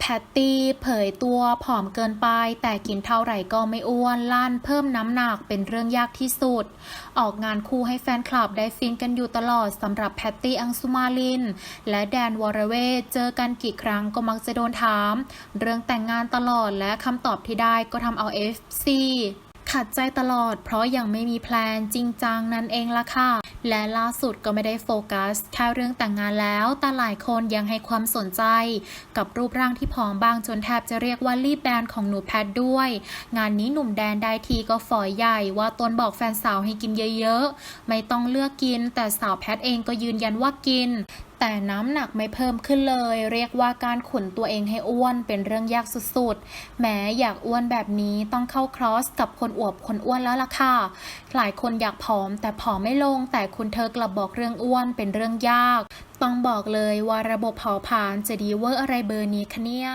แพตตี้เผยตัวผอมเกินไป แต่กินเท่าไหร่ก็ไม่อ้วนลั่นเพิ่มน้ำหนักเป็นเรื่องยากที่สุด ออกงานคู่ให้แฟนคลับได้ฟินกันอยู่ตลอดสำหรับแพตตี้อังสุมาลิน และแดนวอรเวทเจอกันกี่ครั้งก็มักจะโดนถาม เรื่องแต่งงานตลอดและคำตอบที่ได้ก็ทำเอาเอฟซี ขัดใจตลอด เพราะยังไม่มีแพลนจริงจังนั่นเองล่ะค่ะ และล่าสุดก็ไม่ได้โฟกัสแค่เรื่องแต่งงานแล้ว แต่หลายคนยังให้ความสนใจ กับรูปร่างที่ผอมบางจนแทบจะเรียกว่ารีบแบนของหนูแพทด้วย งานนี้หนุ่มแดนได้ทีก็ฝอยใหญ่ว่าตนบอกแฟนสาวให้กินเยอะๆ ไม่ต้องเลือกกิน แต่สาวแพทเองก็ยืนยันว่ากิน แต่น้ำหนักไม่เพิ่มขึ้นเลย เรียกว่าการขุนตัวเองให้อ้วนเป็นเรื่องยากสุดๆ แม้อยากอ้วนแบบนี้ต้องเข้าครอสกับคนอวบคนอ้วนแล้วล่ะค่ะ หลายคนอยากผอมแต่ผอมไม่ลง แต่คุณเธอกลับบอกเรื่องอ้วนเป็นเรื่องยาก ต้องบอกเลยว่าระบบเผาผลาญจะดีเวอร์อะไรเบอร์นี้คะเนี่ย